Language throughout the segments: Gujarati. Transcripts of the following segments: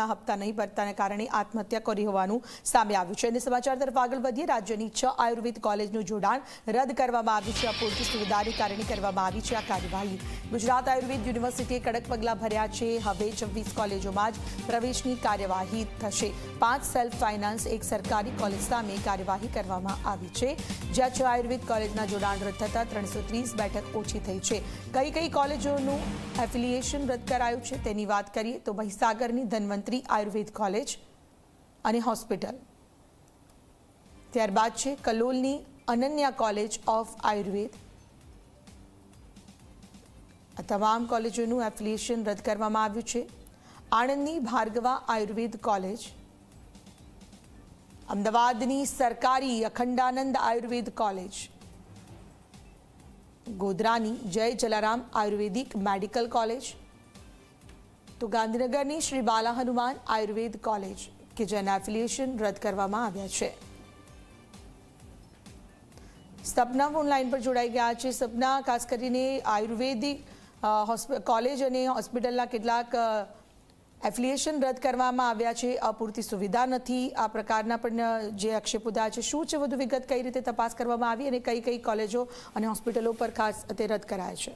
લોનના હપ્તા નહીં ભરતાને કારણે આત્મહત્યા કરી હોવાનું સામે આવ્યું છે. અને સમાચાર તરફ આગળ વધીએ, રાજ્યની છ આયુર્વેદ કોલેજનું જોડાણ રદ કરવામાં આવ્યું છે. અપૂરતી સુવિધાની કારણે કરવામાં આવી છે આ કાર્યવાહી. ગુજરાત આયુર્વેદ યુનિવર્સિટીએ કડક પગલાં ભર્યા છે. હવે છવ્વીસ કોલેજોમાં જ પ્રવેશની કાર્યવાહી થશે. પાંચ સેલ્ફ ફાઇનાન્સ, એક સરકારી કોલેજ સામે કાર્યવાહી કરવામાં આવી છે. જ્યાં છ આયુર્વેદ કોલેજના જોડાણ રદ થતાં ત્રણસો ત્રીસ બેઠક ઓછી થઈ છે. કઈ કઈ કોલેજોનું એફિલિએશન રદ કરાયું છે તેની વાત કરીએ તો મહીસાગરની ધન્વંતરી આયુર્વેદ કોલેજ અને હોસ્પિટલ ત્યારબાદ છે કલોલની અનન્યા કોલેજ ઓફ આયુર્વેદ. આ તમામ કોલેજોનું એફિલિએશન રદ કરવામાં આવ્યું છે. આણંદની ભાર્ગવા આયુર્વેદ કોલેજ અમદાવાદની સરકારી અખંડાનંદ આયુર્વેદ કોલેજ ગોધરાની જય જલારામ આયુર્વેદિક મેડિકલ કોલેજ તો ગાંધીનગરની શ્રી બાલા હનુમાન આયુર્વેદ કોલેજ કે જેના એફિલિએશન રદ કરવામાં આવ્યા છે. સપના લાઈન પર જોડાઈ ગયા છે. સપના, ખાસ કરીને આયુર્વેદિક કોલેજ અને હોસ્પિટલના કેટલાક એફિલિએશન રદ કરવામાં આવ્યા છે. અપૂરતી સુવિધા નથી. આ પ્રકારના પણ જે આક્ષેપો થયા છે, શું છે? વધુ વિગત કઈ રીતે તપાસ કરવામાં આવી અને કઈ કઈ કોલેજો અને હોસ્પિટલો પર ખાસ તે રદ કરાય છે?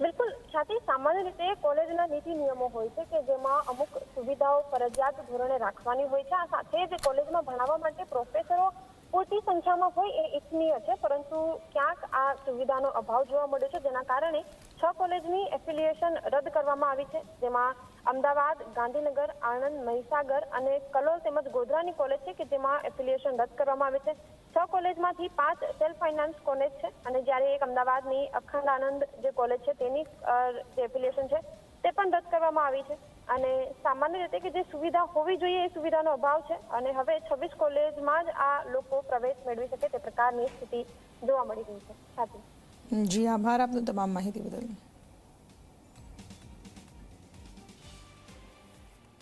બિલકુલ. છાતી સામાન્ય રીતે કોલેજના નીતિ નિયમો હોય છે કે જેમાં અમુક સુવિધાઓ, ફરજિયાત ધોરણે રાખવાની હોય છે. આ સાથે જ કોલેજમાં ભણાવવા માટે પ્રોફેસરો પૂરતી સંખ્યામાં હોય એ ઇચ્છનીય છે, પરંતુ ક્યાંક આ સુવિધાનો અભાવ જોવા મળ્યો છે. જેના કારણે છ કોલેજની એફિલિએશન રદ કરવામાં આવી છે. જેમાં અમદાવાદ, ગાંધીનગર, આણંદ, મહીસાગર અને કલોલ તેમજ ગોધરાની કોલેજ છે કે જેમાં એફિલિએશન રદ કરવામાં આવી છે. છ કોલેજમાંથી પાંચ સેલ્ફ ફાઇનાન્સ કોલેજ છે. અને જ્યારે એક અમદાવાદની અખંડ આનંદ જે કોલેજ છે, તેની જે એફિલિએશન છે, તે પણ રદ કરવામાં આવી છે. અને સામાન્ય રીતે કે જે સુવિધા હોવી જોઈએ એ સુવિધાનો અભાવ છે. અને હવે છવ્વીસ કોલેજમાં જ આ લોકો પ્રવેશ મેળવી શકે તે પ્રકારની સ્થિતિ જોવા મળી રહી છે. સાચી. જી, આભાર આપનો તમામ માહિતી બદલ.